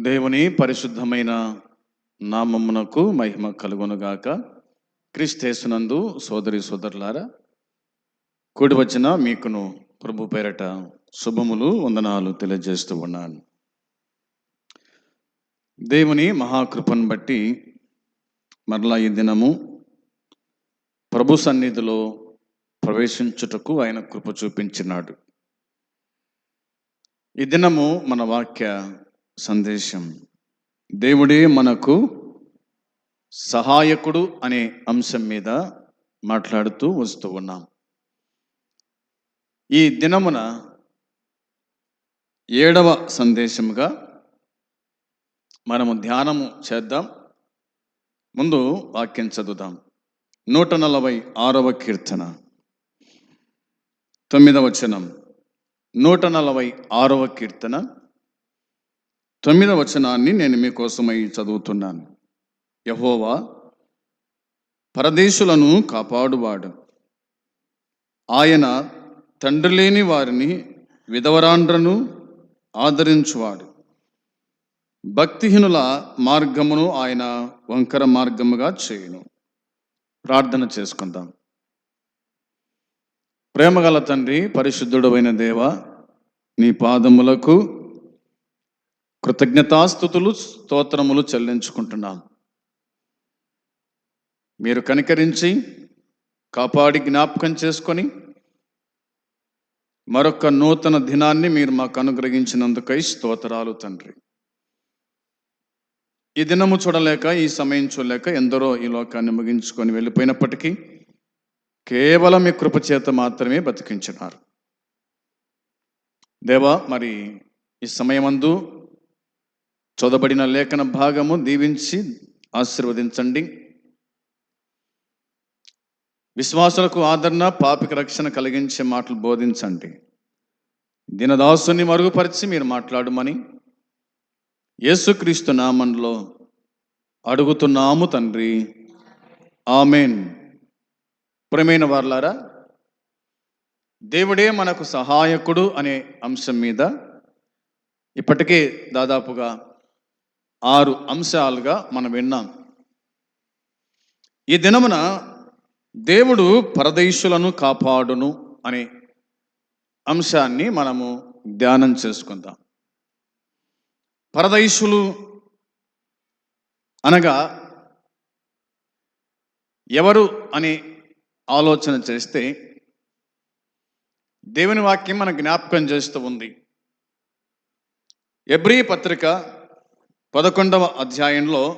దేవుని పరిశుద్ధమైన నామమునకు మహిమ కలుగునుగాక. క్రీస్తేసునందు సోదరి సోదరులారా కూడి వచ్చిన మీకును ప్రభు పేరట శుభములు వందనాలు తెలియజేస్తూ ఉన్నాను. దేవుని మహాకృపను బట్టి మరలా ఈ దినము ప్రభు సన్నిధిలో ప్రవేశించుటకు ఆయన కృప చూపించినాడు. ఈ దినము మన వాక్య సందేశం. దేవుడే మనకు సహాయకుడు అనే అంశం మీద మాట్లాడుతూ వస్తూ ఉన్నాం. ఈ దినమున ఏడవ సందేశముగా మనము ధ్యానము చేద్దాం. ముందు వాక్యం చదువుదాం. నూట నలభై ఆరవ కీర్తన. తొమ్మిదవ వచనం. నూట నలభై ఆరవ కీర్తన. తొమ్మిదవ వచనాన్ని నేను మీకోసమై చదువుతున్నాను. యహోవా పరదేశులను కాపాడువాడు. ఆయన తండ్రి లేని వారిని విధవరాండ్రను ఆదరించువాడు. భక్తిహీనుల మార్గమును ఆయన వంకర మార్గముగా చేయను. ప్రార్థన చేసుకుందాం. ప్రేమగల తండ్రి పరిశుద్ధుడమైన దేవ నీ పాదములకు కృతజ్ఞతాస్థుతులు స్తోత్రములు చెల్లించుకుంటున్నాం మీరు కనికరించి కాపాడి జ్ఞాపకం చేసుకొని మరొక నూతన దినాన్ని మీరు మాకు అనుగ్రహించినందుకై స్తోత్రాలు తండ్రి. ఈ దినము చూడలేక ఈ సమయం చూడలేక ఎందరో ఈ లోకాన్ని ముగించుకొని వెళ్ళిపోయినప్పటికీ కేవలం మీ కృపచేత మాత్రమే బతికించినారు. దేవా మరి ఈ సమయమందు చదవబడిన లేఖన భాగము దీవించి ఆశీర్వదించండి. విశ్వాసులకు ఆదరణ పాపిక రక్షణ కలిగించే మాటలు బోధించండి. దినదాసుని మరుగుపరిచి మీరు మాట్లాడమని యేసుక్రీస్తు నామంలో అడుగుతున్నాము తండ్రి. ఆమెన్. ప్రేమైన వార్లారా దేవుడే మనకు సహాయకుడు అనే అంశం మీద ఇప్పటికే దాదాపుగా ఆరు అంశాలుగా మనం విన్నాం. ఈ దినమున దేవుడు పరదేశులను కాపాడును అనే అంశాన్ని మనము ధ్యానం చేసుకుందాం. పరదేశులు అనగా ఎవరు అని ఆలోచన చేస్తే దేవుని వాక్యం మన జ్ఞాపకం చేస్తూ ఉంది. ఎబ్రి పత్రిక పదకొండవ అధ్యాయంలో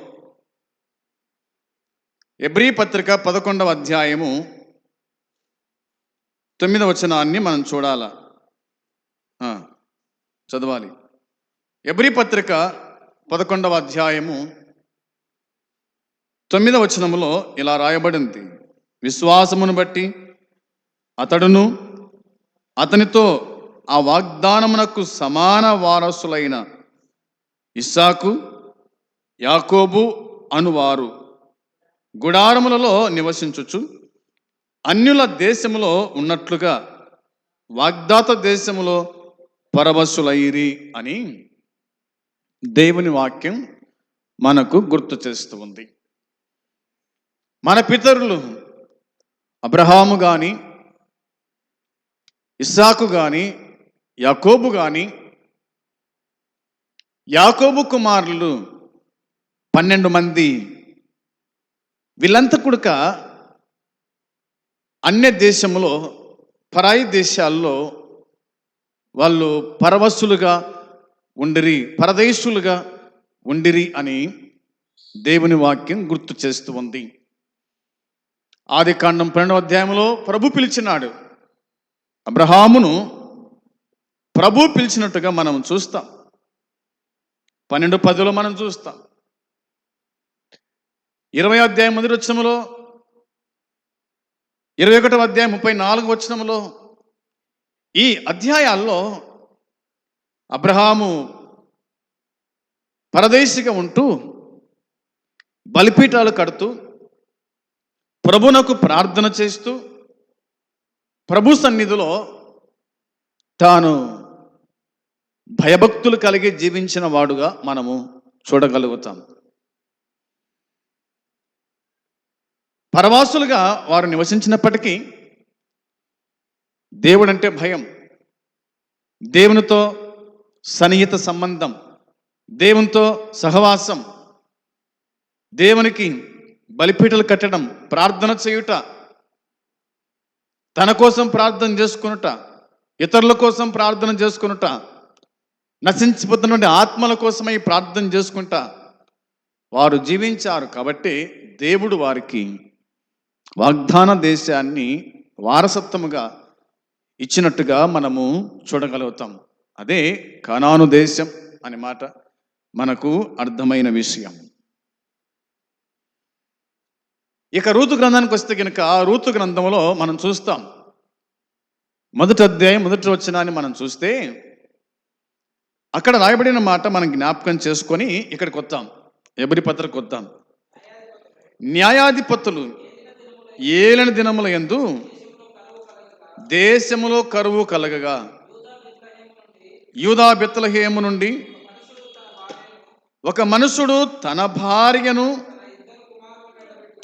ఎబ్రీ పత్రిక పదకొండవ అధ్యాయము తొమ్మిదవ వచనాన్ని మనం చూడాల. చదవాలి. ఎబ్రీ పత్రిక పదకొండవ అధ్యాయము తొమ్మిదవ వచనములో ఇలా రాయబడింది. విశ్వాసమును బట్టి అతడును అతనితో ఆ వాగ్దానమునకు సమాన వారసులైన ఇస్సాకు యాకోబు అనువారు. గుడారములలో నివసించుచు అన్యుల దేశములో ఉన్నట్లుగా వాగ్దాత దేశములో పరవశులైరి అని దేవుని వాక్యం మనకు గుర్తు చేస్తూ ఉంది. మన పితరులు అబ్రహాము కానీ ఇస్సాకు కానీ యాకోబు కానీ యాకోబు కుమారులు పన్నెండు మంది వీళ్ళంతా కూడక అన్య దేశంలో పరాయి దేశాల్లో వాళ్ళు పరవశులుగా ఉండిరి పరదేశులుగా ఉండిరి అని దేవుని వాక్యం గుర్తు చేస్తూ ఉంది. ఆది కాండం పన్నెండవ అధ్యాయంలో ప్రభు పిలిచినాడు. అబ్రహామును ప్రభు పిలిచినట్టుగా మనం చూస్తాం. పన్నెండు పదిలో మనం చూస్తాం. ఇరవై అధ్యాయం మొదటి వచ్చినములో ఇరవై ఒకటవ అధ్యాయం ముప్పై నాలుగు వచ్చినములో ఈ అధ్యాయాల్లో అబ్రహాము పరదేశిగా ఉంటూ బలిపీఠాలు కడుతూ ప్రభునకు ప్రార్థన చేస్తూ ప్రభు సన్నిధిలో తాను భయభక్తులు కలిగి జీవించిన వాడుగా మనము చూడగలుగుతాం. పరవాసులుగా వారు నివసించినప్పటికీ దేవుడంటే భయం. దేవునితో సన్నిహిత సంబంధం. దేవునితో సహవాసం. దేవునికి బలిపీటలు కట్టడం ప్రార్థన చేయుట తన కోసం ప్రార్థన చేసుకునుట ఇతరుల కోసం ప్రార్థన చేసుకునుట నశించిపోతున్నటువంటి ఆత్మల కోసమై ప్రార్థన చేసుకుంటా వారు జీవించారు కాబట్టి దేవుడు వారికి వాగ్దాన దేశాన్ని వారసత్వముగా ఇచ్చినట్టుగా మనము చూడగలుగుతాం. అదే కనాను దేశం అనే మాట మనకు అర్థమైన విషయం. ఇక రూతు గ్రంథానికి వస్తే కనుక ఆ రూతు గ్రంథంలో మనం చూస్తాం. మొదటి అధ్యాయం మొదటి వచనాన్ని మనం చూస్తే అక్కడ రాయబడిన మాట మనం జ్ఞాపకం చేసుకొని ఇక్కడికి వద్దాం. ఎవరి పత్రకు వద్దాం. న్యాయాధిపతులు ఏలిన దినముల యందు దేశములో కరువు కలగగా యూదా బెత్తలహేము నుండి ఒక మనుషుడు తన భార్యను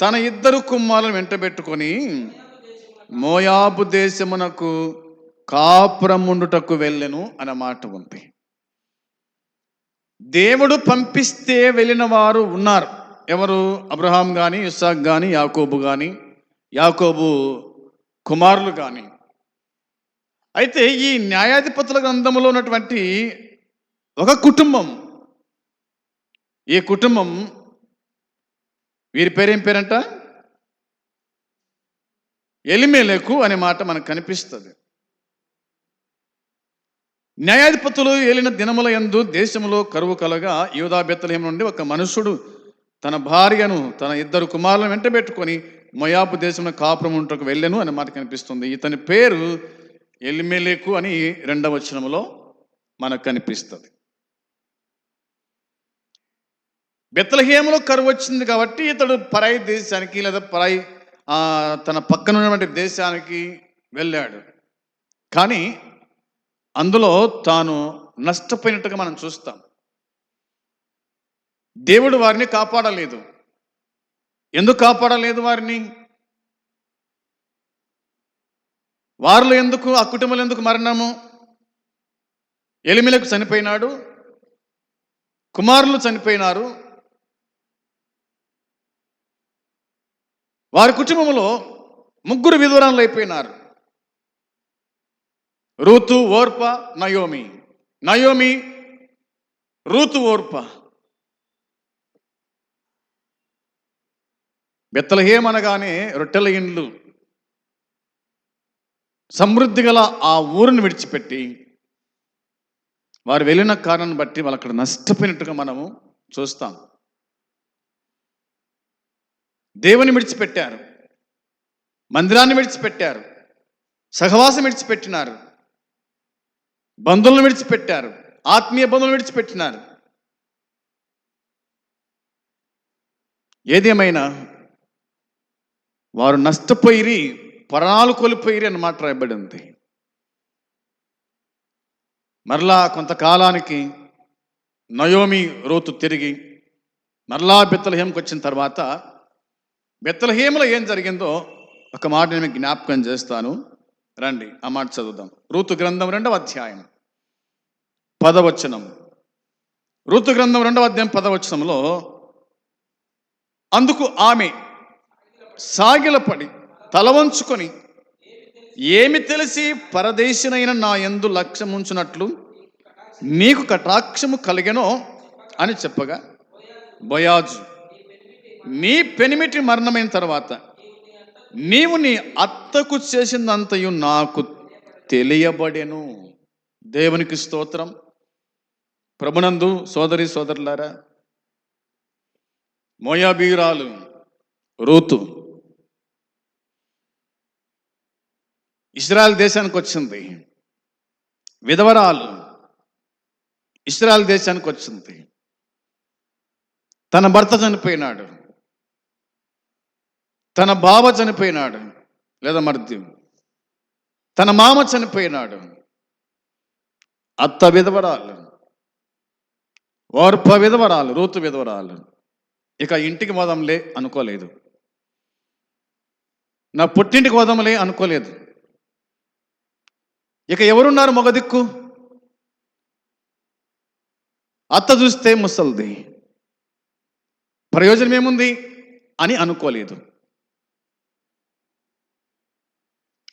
తన ఇద్దరు కుమ్మాలను వెంటబెట్టుకొని మోయాబు దేశమునకు కాపురముండుటకు వెళ్ళెను అన్న మాట ఉంది దేవుడు పంపిస్తే వెళ్ళిన వారు ఉన్నారు. ఎవరు? అబ్రహాం కానీ ఇస్సాక్ కానీ యాకోబు కానీ యాకోబు కుమారులు కానీ అయితే ఈ న్యాయాధిపతుల గ్రంథంలో ఉన్నటువంటి ఒక కుటుంబం ఈ కుటుంబం వీరి పేరేం పేరంట? ఎలిమేలకు అనే మాట మనకు కనిపిస్తుంది. న్యాయాధిపతులు ఏలిన దినముల యందు దేశంలో కరువు కలగా యూదా బెత్తలేం నుండి ఒక మనుషుడు తన భార్యను తన ఇద్దరు కుమారులను వెంటబెట్టుకొని మొయాబు దేశంలో కాపురం ఉంటకు వెళ్ళాను అనే మాట కనిపిస్తుంది. ఇతని పేరు ఎల్మెలేకు అని రెండవ వచనములో మనకు కనిపిస్తుంది. బెత్తలహేములో కరువు వచ్చింది కాబట్టి ఇతడు పరాయి దేశానికి లేదా పరాయి తన పక్కన ఉన్నటువంటి దేశానికి వెళ్ళాడు. కానీ అందులో తాను నష్టపోయినట్టుగా మనం చూస్తాం. దేవుడు వారిని కాపాడలేదు. ఎందుకు కాపాడలేదు వారిని? వారిలో ఎందుకు ఆ కుటుంబంలో ఎందుకు మరణము? ఎలిమిలకు చనిపోయినాడు కుమారులు చనిపోయినారు. వారి కుటుంబంలో ముగ్గురు విధురాలు అయిపోయినారు. Ruth Orpah Naomi. Naomi Ruth Orpah. బెత్తలహేమనగానే రొట్టెల ఇండ్లు. సమృద్ధి గల ఆ ఊరిని విడిచిపెట్టి వారు వెళ్ళిన కారణం బట్టి వాళ్ళు అక్కడ నష్టపోయినట్టుగా మనము చూస్తాం. దేవుని విడిచిపెట్టారు. మందిరాన్ని విడిచిపెట్టారు. సహవాసం విడిచిపెట్టినారు. బంధువులను విడిచిపెట్టారు. ఆత్మీయ బంధువులను విడిచిపెట్టినారు. ఏదేమైనా వారు నష్టపోయిరి పరాలు కోల్పోయిరి అని మాట రాయబడి ఉంది. మరలా కొంతకాలానికి నయోమి రోతు తిరిగి మరలా బెత్తలహేమకు వచ్చిన తర్వాత బెత్తలహేమలో ఏం జరిగిందో ఒక మాట నేను మీకు జ్ఞాపకం చేస్తాను. రండి ఆ మాట చదువుదాం. ఋతు గ్రంథం రెండవ అధ్యాయం పదవచనం. ఋతు గ్రంథం రెండవ అధ్యాయం పదవచనంలో అందుకు ఆమె సాగిలపడి తలవంచుకొని ఏమి తెలిసి పరదేశినైన నా ఎందు లక్ష్యం ఉంచినట్లు నీకు కటాక్షము కలిగెనో అని చెప్పగా బయాజు నీ పెనిమిటి మరణమైన తర్వాత నీవు నీ అత్తకు చేసినంతయు నాకు తెలియబడెను. దేవునికి స్తోత్రం. ప్రభునందు సోదరి సోదరులారా మోయాబీరాలు రూతు ఇస్రాయల్ దేశానికి వచ్చింది. విధవరాలు ఇస్రాయల్ దేశానికి వచ్చింది. తన భర్త చనిపోయినాడు. తన బావ చనిపోయినాడు. లేదా మర్ది తన మామ చనిపోయినాడు. అత్త విధవరాలు. వార్ప విధవరాలు రూతు విధవరాలు. ఇక ఇంటికి పోదాంలే అనుకోలేదు. నా పుట్టింటికి పోదాంలే అనుకోలేదు. ఇక ఎవరున్నారు మగ దిక్కు? అత్త చూస్తే ముసల్ది. ప్రయోజనం ఏముంది అని అనుకోలేదు.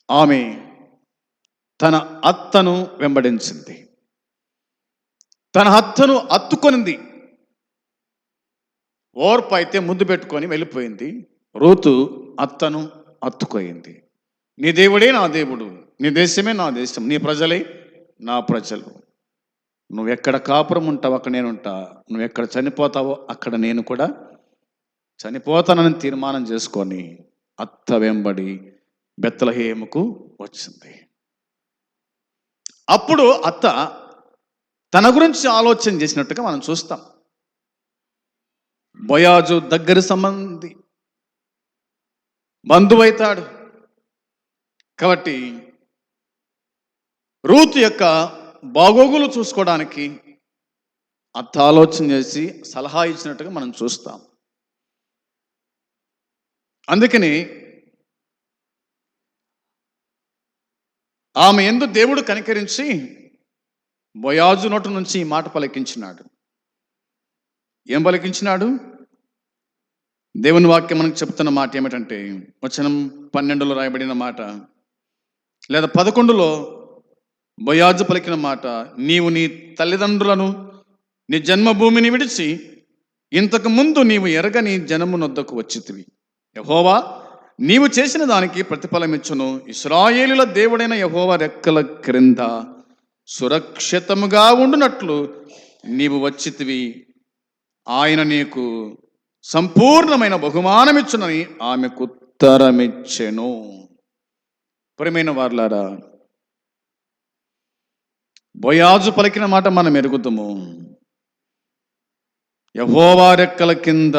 ఆమె తన అత్తను వెంబడించింది. తన అత్తను అత్తుకొనింది. ఓర్పు అయితే ముద్దు పెట్టుకొని వెళ్ళిపోయింది. రోతు అత్తను అత్తుకోయింది నీ దేవుడే నా దేవుడు నీ దేశమే నా దేశం నీ ప్రజలే నా ప్రజలు. నువ్వు ఎక్కడ కాపురం ఉంటావు అక్కడ నేనుంటా నువ్వు ఎక్కడ చనిపోతావో అక్కడ నేను కూడా చనిపోతానని తీర్మానం చేసుకొని అత్త వెంబడి బెత్తలహేముకు వచ్చింది. అప్పుడు అత్త తన గురించి ఆలోచన చేసినట్టుగా మనం చూస్తాం. బొయాజు దగ్గర సంబంధి బంధువైతాడు కాబట్టి రూత్ యొక్క బాగోగులు చూసుకోవడానికి అత్త ఆలోచన చేసి సలహా ఇచ్చినట్టుగా మనం చూస్తాం. అందుకని ఆమె ఎందు దేవుడు కనికరించి బొయాజు నోటు నుంచి ఈ మాట పలికించినాడు. ఏం పలికించినాడు? దేవుని వాక్యం మనకు చెప్తున్న మాట ఏమిటంటే వచనం పన్నెండులో రాయబడిన మాట లేదా పదకొండులో బొయాజు పలికిన మాట నీవు నీ తల్లిదండ్రులను నీ జన్మభూమిని విడిచి ఇంతకు ముందు నీవు ఎరగని జనమునొద్దకు వచ్చితివి. యహోవా నీవు చేసిన దానికి ప్రతిఫలమిచ్చును ఇస్రాయేలుల దేవుడైన యహోవ రెక్కల క్రింద సురక్షితముగా ఉండునట్లు నీవు వచ్చితివి. ఆయన నీకు సంపూర్ణమైన బహుమానమిచ్చునని ఆమెకు ఉత్తరమిచ్చెను. ప్రియమైన వార్లారా బొయాజు పలికిన మాట మనం ఎరుగుతాము యహోవా రెక్కల కింద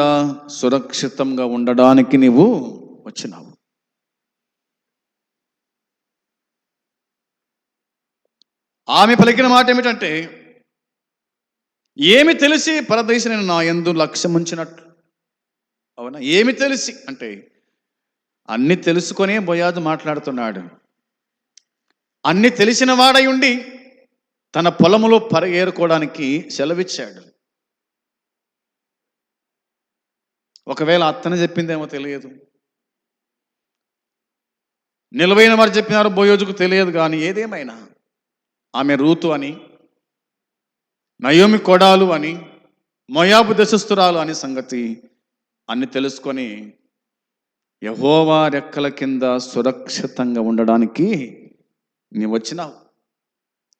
సురక్షితంగా ఉండడానికి నీవు వచ్చినావు. ఆమె పలికిన మాట ఏమిటంటే ఏమి తెలిసి పరదేశ నేను నా ఎందు లక్ష్యం ఉంచినట్లు అవునా? ఏమి తెలిసి? అంటే అన్ని తెలుసుకొనే బొయాజు మాట్లాడుతున్నాడు. అన్ని తెలిసిన వాడై ఉండి తన పొలములో పరగేరుకోవడానికి సెలవిచ్చాడు. ఒకవేళ అత్తని చెప్పిందేమో తెలియదు. నిలువైన వారు చెప్పినారు బోయోజుకు తెలియదు కానీ ఏదేమైనా ఆమె రూతు అని నయోమి కొడాలు అని మొయాబు దశస్తురాలు అని సంగతి అన్ని తెలుసుకొని యహోవా రెక్కల కింద సురక్షితంగా ఉండడానికి నీ వచ్చినావు.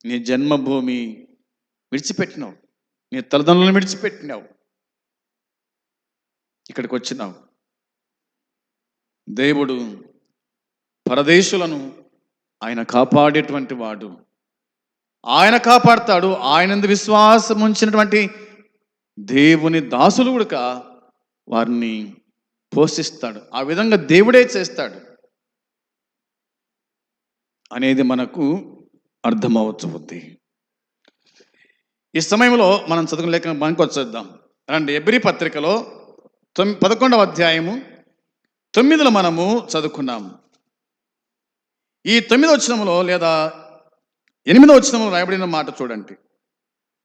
నీ జన్మభూమి విడిచిపెట్టినావు. నీ తల్లిదండ్రులను విడిచిపెట్టినావు. ఇక్కడికి వచ్చినావు. దేవుడు పరదేశులను ఆయన కాపాడేటువంటి వాడు. ఆయన కాపాడతాడు. ఆయనందు విశ్వాసం ఉంచినటువంటి దేవుని దాసులు కూడా వారిని పోషిస్తాడు. ఆ విధంగా దేవుడే చేస్తాడు. అనేది మనకు అర్థమవుతుంది. ఈ సమయంలో మనం చదువుకునే లేఖ మనకు వచ్చేద్దాం. రండి ఎబ్రి పత్రికలో తొమ్మి పదకొండవ అధ్యాయము తొమ్మిదిలో మనము చదువుకున్నాము. ఈ తొమ్మిదో వచనంలో లేదా ఎనిమిదో వచనంలో రాయబడిన మాట చూడండి.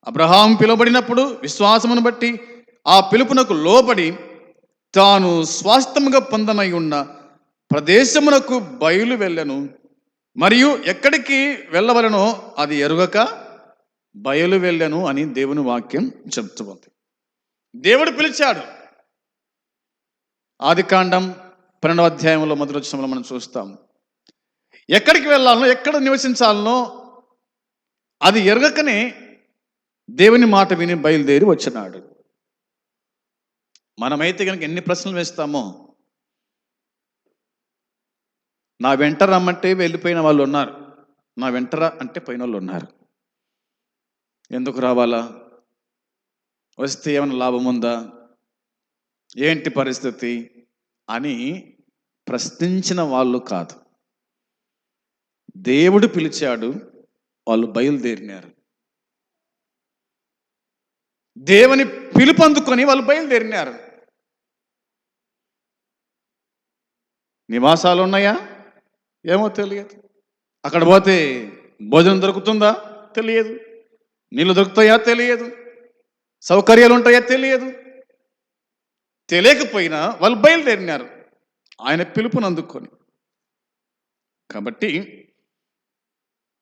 అబ్రహాం పిలువబడినప్పుడు విశ్వాసమును బట్టి ఆ పిలుపునకు లోబడి తాను స్వాస్థముగా పొందనై ఉన్న ప్రదేశమునకు బయలు వెళ్ళను. మరియు ఎక్కడికి వెళ్ళవలనో అది ఎరుగక బయలు వెళ్ళను అని దేవుని వాక్యం చెప్తుంది దేవుడు పిలిచాడు. ఆది కాండం పన్నెండవ అధ్యాయంలో మొదటి మనం చూస్తాం. ఎక్కడికి వెళ్ళాలనో ఎక్కడ నివసించాలనో అది ఎరగకనే దేవుని మాట విని బయలుదేరి వచ్చినాడు. మనమైతే కనుక ఎన్ని ప్రశ్నలు వేస్తామో నా వెంట రమ్మంటే వెళ్ళిపోయిన వాళ్ళు ఉన్నారు. నా వెంటరా అంటే పోయిన వాళ్ళు ఉన్నారు. ఎందుకు రావాలా? వస్తే ఏమైనా లాభం ఉందా? ఏంటి పరిస్థితి? అని ప్రశ్నించిన వాళ్ళు కాదు. దేవుడు పిలిచాడు వాళ్ళు బయలుదేరినారు. దేవుని పిలుపు అందుకొని వాళ్ళు బయలుదేరినారు. నివాసాలు ఉన్నాయా? ఏమో తెలియదు. అక్కడ పోతే భోజనం దొరుకుతుందా? తెలియదు. నీళ్ళు దొరుకుతాయా? తెలియదు. సౌకర్యాలు ఉంటాయా? తెలియదు. తెలియకపోయినా వాళ్ళు బయలుదేరినారు. ఆయన పిలుపుని అందుకొని కాబట్టి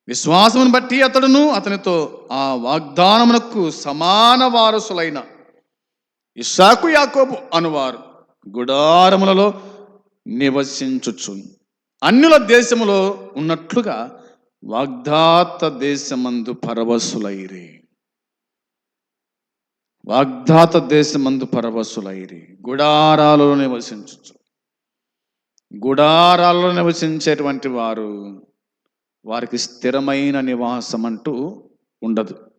విశ్వాసమును బట్టి అతడును అతనితో ఆ వాగ్దానమునకు సమాన వారసులైన ఇస్సాకు యాకోబు అనువారు. గుడారములలో నివసించుచు అన్యుల దేశములో ఉన్నట్లుగా వాగ్దాత దేశమందు పరవశులైరి. వాగ్దాత దేశమందు పరవశులైరి. గుడారాలలో నివసించుచు. గుడారాలలో నివసించేటువంటి వారు వారికి స్థిరమైన నివాసం అంటూ ఉండదు.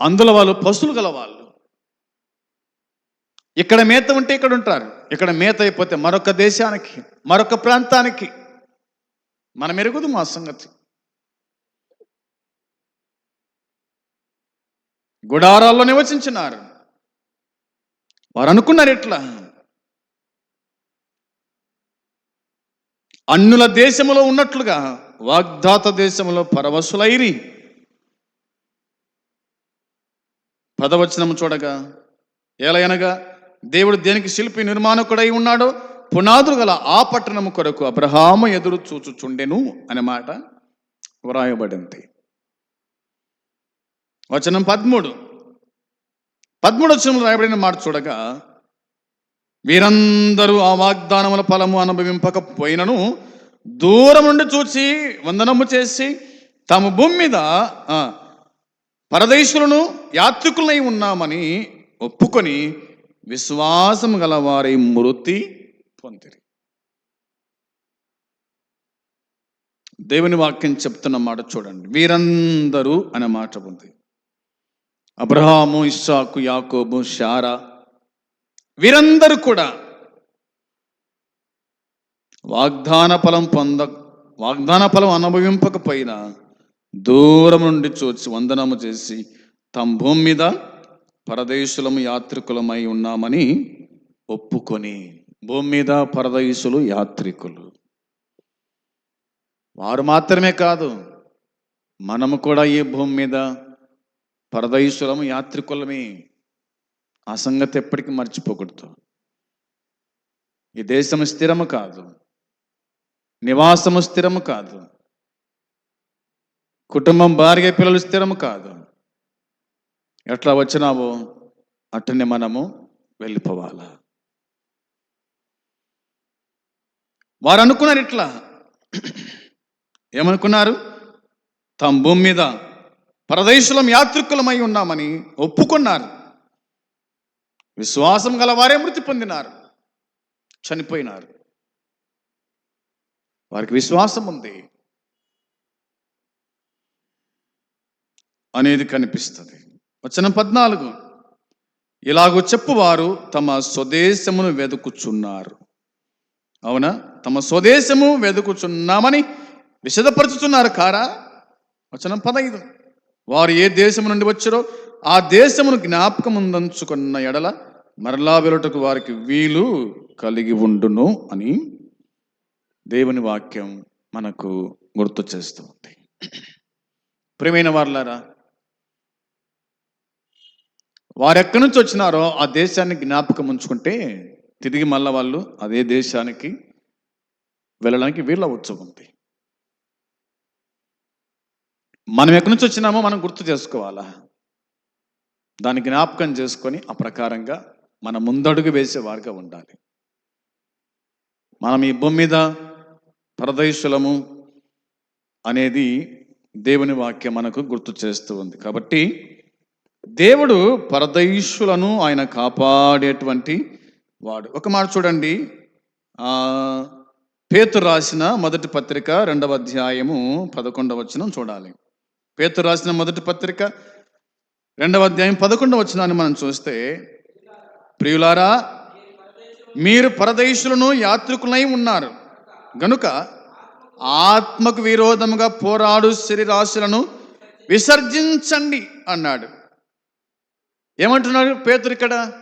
అందులో వాళ్ళు పశువులు గల వాళ్ళు ఇక్కడ మేత ఉంటే ఇక్కడ ఉంటారు. ఇక్కడ మేత అయిపోతే మరొక దేశానికి మరొక ప్రాంతానికి మనం ఎరుగుదు మా సంగతి. గుడారాల్లో నివసించినారు. వారు అనుకున్నారు ఎట్లా? అన్నుల దేశములో ఉన్నట్లుగా వాగ్దాత దేశంలో పరవశులైరి. పదవచనము చూడగా ఏలయనగా దేవుడు దేనికి శిల్పి నిర్మాణకుడై ఉన్నాడో పునాదులు గల ఆ పట్టణము కొరకు అబ్రహాము ఎదురు చూచుచుండెను అనే మాట వ్రాయబడింది. వచనం పదమూడు. పదమూడు వచనంలో రాయబడిన మాట చూడగా వీరందరూ ఆ వాగ్దానముల ఫలము అనుభవింపకపోయినను దూరం నుండి చూసి వందనము చేసి తమ భూమి మీద పరదేశులను యాత్రికులై ఉన్నామని ఒప్పుకొని విశ్వాసం గలవారి మృతి పొందిరి. దేవుని వాక్యం చెప్తున్న మాట చూడండి. వీరందరూ అనే మాట ఉంది. అబ్రహాము ఇస్సాకు యాకోబు షారా వీరందరూ కూడా వాగ్దాన ఫలం పొంద వాగ్దాన ఫలం అనుభవింపకపోయినా దూరం నుండి చూచి వందనము చేసి తమ భూమి మీద పరదేశులము యాత్రికులమై ఉన్నామని ఒప్పుకొని భూమి మీద పరదేశులు యాత్రికులు. వారు మాత్రమే కాదు మనము కూడా ఈ భూమి మీద పరదేశులము యాత్రికులమే ఆ సంగతి ఎప్పటికీ మర్చిపోకూడదు. ఈ దేశము స్థిరము కాదు. నివాసము స్థిరము కాదు. కుటుంబం భార్య పిల్లలు స్థిరము కాదు. ఎట్లా వచ్చినావో అట్టని మనము వెళ్ళిపోవాలా? వారు అనుకున్నారు ఇట్లా. ఏమనుకున్నారు? తమ భూమి మీద పరదేశులం యాత్రికులమై ఉన్నామని ఒప్పుకున్నారు. విశ్వాసం గల వారే మృతి పొందినారు. చనిపోయినారు. వారికి విశ్వాసం ఉంది. అనేది కనిపిస్తుంది. వచ్చిన పద్నాలుగు. ఇలాగో చెప్పువారు తమ స్వదేశమును వెతుకుచున్నారు అవునా? తమ స్వదేశము వెతుకుచున్నామని విశదపరుచుతున్నారు కారా? వచనం పదైదు వారు ఏ దేశం నుండి వచ్చారో ఆ దేశమును జ్ఞాపకముందంచుకున్న ఎడల మరలా వెలుటకు వారికి వీలు కలిగి ఉండును అని దేవుని వాక్యం మనకు గుర్తు చేస్తుంది ప్రియమైన వారులారా వారు ఎక్కడి నుంచి వచ్చినారో ఆ దేశాన్ని జ్ఞాపకం ఉంచుకుంటే తిరిగి మళ్ళా వాళ్ళు అదే దేశానికి వెళ్ళడానికి వీళ్ళ ఉంది. మనం ఎక్కడి నుంచి వచ్చినామో మనం గుర్తు చేసుకోవాలా? దాన్ని జ్ఞాపకం చేసుకొని ఆ ప్రకారంగా మన ముందడుగు వేసేవారుగా ఉండాలి. మనం ఈ భూమి మీద పరదేశులము అనేది దేవుని వాక్యం మనకు గుర్తు చేస్తూ ఉంది. కాబట్టి దేవుడు పరదైషులను ఆయన కాపాడేటువంటి వాడు. ఒక మాట చూడండి. పేతు రాసిన మొదటి పత్రిక రెండవ అధ్యాయము పదకొండవ వచనం చూడాలి. పేతురు రాసిన మొదటి పత్రిక రెండవ అధ్యాయం పదకొండవ వచ్చినాన్ని మనం చూస్తే ప్రియులారా మీరు పరదేశులను యాత్రికులై ఉన్నారు. గనుక ఆత్మకు విరోధముగా పోరాడు శరీరాశులను విసర్జించండి అన్నాడు. ఏమంటున్నాడు పేతురు ఇక్కడ?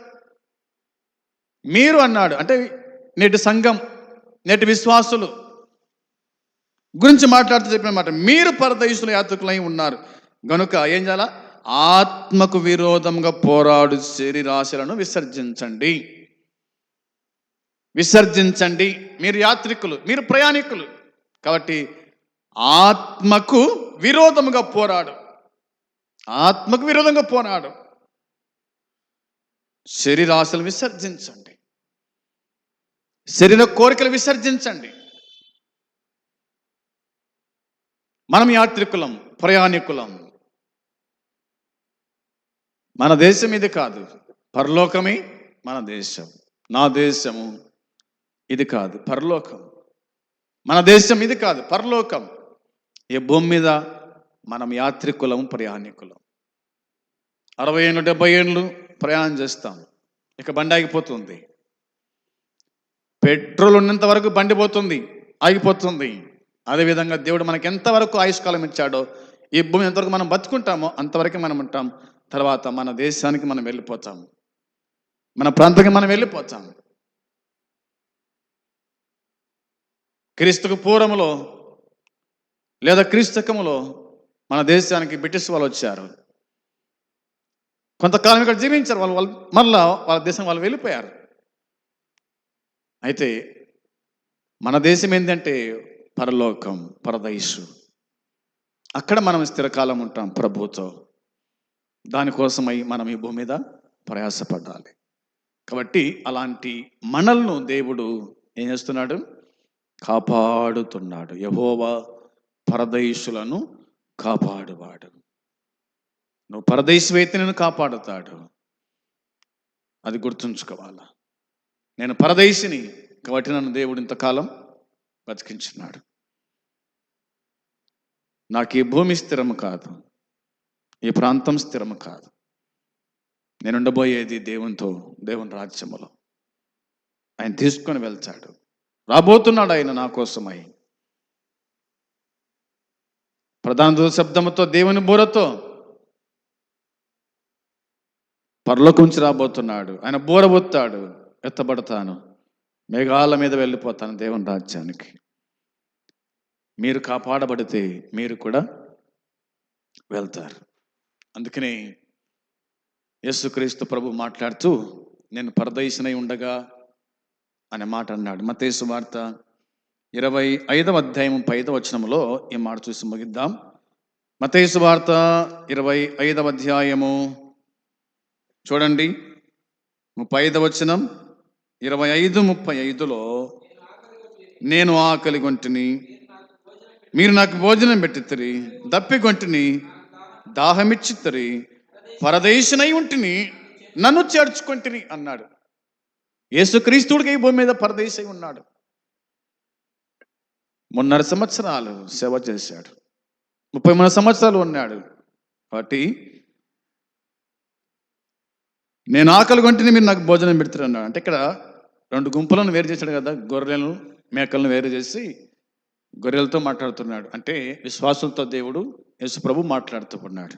మీరు అన్నాడు. అంటే నేటి సంఘం నేటి విశ్వాసులు గురించి మాట్లాడుతూ చెప్పిన మాట మీరు పరదేశుల యాత్రికులై ఉన్నారు. గనుక ఏం చేయాలా? ఆత్మకు విరోధంగా పోరాడు శరీరాశలను విసర్జించండి. విసర్జించండి. మీరు యాత్రికులు మీరు ప్రయాణికులు. కాబట్టి ఆత్మకు విరోధముగా పోరాడు. ఆత్మకు విరోధంగా పోరాడు. శరీరాశలు విసర్జించండి. శరీర కోరికలు విసర్జించండి. మనం యాత్రికులం ప్రయాణికులం. మన దేశం ఇది కాదు. పరలోకమే మన దేశం. నా దేశము ఇది కాదు. పరలోకం. మన దేశం ఇది కాదు. పరలోకం. ఈ భూమి మీద మనం యాత్రికులం ప్రయాణికులం. అరవై ఏళ్ళు డెబ్బై ఏళ్ళు ప్రయాణం చేస్తాం. ఇక బండి ఆగిపోతుంది. పెట్రోల్ ఉన్నంత వరకు బండి పోతుంది. ఆగిపోతుంది. అదేవిధంగా దేవుడు మనకి ఎంతవరకు ఆయుష్కాలం ఇచ్చాడో ఈ భూమి ఎంతవరకు మనం బతుకుంటామో అంతవరకు మనం ఉంటాం. తర్వాత మన దేశానికి మనం వెళ్ళిపోతాం. మన ప్రాంతానికి మనం వెళ్ళిపోతాం. క్రీస్తుకు పూర్వములో లేదా క్రీస్తకములో మన దేశానికి బ్రిటిష్ వాళ్ళు వచ్చారు. కొంతకాలం ఇక్కడ జీవించారు. వాళ్ళు వాళ్ళు మళ్ళా వాళ్ళ దేశం వాళ్ళు వెళ్ళిపోయారు. అయితే మన దేశం ఏంటంటే పరలోకం పరదైసు అక్కడ మనం స్థిరకాలం ఉంటాం ప్రభుతో దానికోసమై మనం ఈ భూమి మీద ప్రయాసపడాలి. కాబట్టి అలాంటి మనల్ను దేవుడు ఏం చేస్తున్నాడు? కాపాడుతున్నాడు. యహోవా పరదేశులను కాపాడువాడు. నువ్వు పరదేశవేత్తి నేను కాపాడుతాడు. అది గుర్తుంచుకోవాలా? నేను పరదేశిని కాబట్టి నన్ను దేవుడు ఇంతకాలం బతికించున్నాడు. నాకు ఈ భూమి స్థిరము కాదు ఈ ప్రాంతం స్థిరము కాదు. నేను ఉండబోయేది దేవునితో దేవుని రాజ్యములో. ఆయన తీసుకొని వెళ్తాడు. రాబోతున్నాడు ఆయన నా కోసమై. ప్రధాన శబ్దముతో దేవుని బూరతో పరలోకం రాబోతున్నాడు. ఆయన బూరబోతాడు ఎత్తబడతాను. మేఘాల మీద వెళ్ళిపోతాను దేవుని రాజ్యానికి. మీరు కాపాడబడితే మీరు కూడా వెళ్తారు. అందుకనే యేసుక్రీస్తు ప్రభు మాట్లాడుతూ నేను పరదేశనై ఉండగా అనే మాట అన్నాడు. మతేసు వార్త ఇరవై ఐదవ అధ్యాయం ఐదవ వచనములో ఈ మాట చూసి ముగిద్దాం. మతేసు వార్త ఇరవై ఐదవ అధ్యాయము చూడండి. ముప్పై ఐదవ వచనం ఇరవై ఐదు ముప్పై ఐదులో నేను ఆకలి గొంటిని మీరు నాకు భోజనం పెట్టిత్తరి దప్పి కొంటిని దాహమిచ్చిద్దరి పరదేశనై ఉంటిని నన్ను చేర్చుకొంటిని అన్నాడు. యేసుక్రీస్తుడికి ఈ భూమి మీద పరదేశై ఉన్నాడు. మున్నర సంవత్సరాలు సేవ చేశాడు. ముప్పై మూడు సంవత్సరాలు ఉన్నాడు. కాబట్టి నేను ఆకలి కొంటిని మీరు నాకు భోజనం పెడతారు అన్నాడు. అంటే ఇక్కడ రెండు గుంపులను వేరు చేశాడు కదా గొర్రెలను మేకలను వేరు చేసి గొర్రెలతో మాట్లాడుతున్నాడు. అంటే విశ్వాసంతో దేవుడు యేసుప్రభు మాట్లాడుతూ ఉన్నాడు.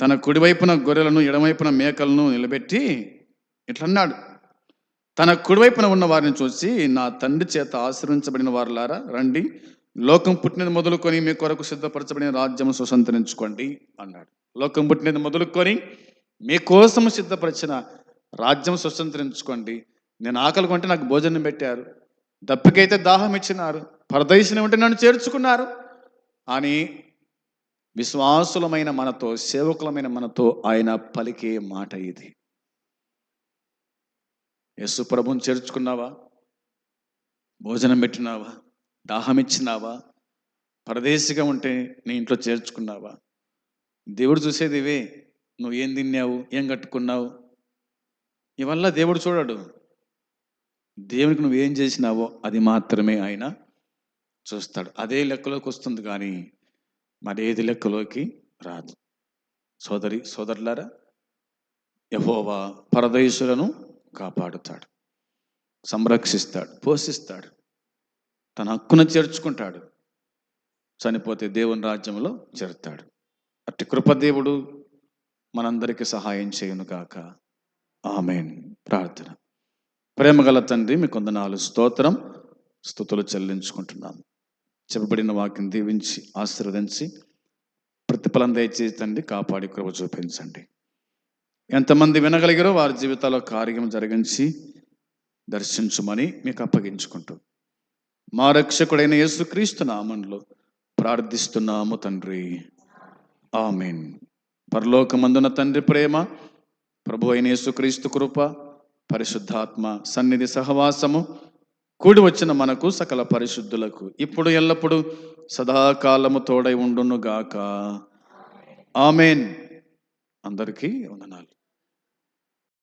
తన కుడివైపున గొర్రెలను ఎడమవైపున మేకలను నిలబెట్టి ఇట్లన్నాడు. తన కుడివైపున ఉన్న వారిని చూసి నా తండ్రి చేత ఆశ్రయించబడిన వారులారా రండి. లోకం పుట్టినది మొదలుకొని మీ కొరకు సిద్ధపరచబడిన రాజ్యము సుసంతరించుకోండి అన్నాడు. లోకం పుట్టినది మొదలుకొని మీకోసం సిద్ధపరిచిన రాజ్యం సుసంతరించుకోండి. నేను ఆకలి కొంటే నాకు భోజనం పెట్టారు. దప్పికైతే దాహం ఇచ్చినారు పరదేశం ఉంటే నన్ను చేర్చుకున్నారు. అని విశ్వాసులమైన మనతో సేవకులమైన మనతో ఆయన పలికే మాట ఇది. యేసు ప్రభుని చేర్చుకున్నావా? భోజనం పెట్టినావా? దాహం ఇచ్చినావా పరదేశిగా ఉంటే నీ ఇంట్లో చేర్చుకున్నావా? దేవుడు చూసేది ఇవే. నువ్వు ఏం తిన్నావు? ఏం కట్టుకున్నావు? ఇవల్ల దేవుడు చూడడు. దేవునికి నువ్వు ఏం చేసినావో అది మాత్రమే ఆయన చూస్తాడు. అదే లెక్కలోకి వస్తుంది కానీ మరి ఏది లెక్కలోకి రాదు. సోదరి సోదరులారా యహోవా పరదేశులను కాపాడుతాడు సంరక్షిస్తాడు పోషిస్తాడు తన హక్కును చేర్చుకుంటాడు చనిపోతే దేవుని రాజ్యంలో చేరుతాడు. అట్టి కృపదేవుడు మనందరికీ సహాయం చేయను కాక ఆమెన్. ప్రార్థన. ప్రేమగల తండ్రి మీ కొందనాలు స్తోత్రం. స్థుతులు చెల్లించుకుంటున్నాము. చెప్పబడిన వాక్యం దీవించి ఆశీర్వదించి ప్రతిఫలం దయచేసి తండ్రి కాపాడి కృప చూపించండి. ఎంతమంది వినగలిగారో వారి జీవితాల్లో కార్యం జరిగించి దర్శించుమని మీకు అప్పగించుకుంటూ. మా రక్షకుడైన యేసుక్రీస్తు నామంలో ప్రార్థిస్తున్నాము తండ్రి. ఆమెన్. పరలోకమందున తండ్రి ప్రేమ ప్రభు అయిన యేసుక్రీస్తు కృప పరిశుద్ధాత్మ సన్నిధి సహవాసము కూడి వచ్చిన మనకు సకల పరిశుద్ధులకు ఇప్పుడు ఎల్లప్పుడూ సదాకాలము తోడై ఉండునుగాక. ఆమెన్. అందరికీ వందనాలు.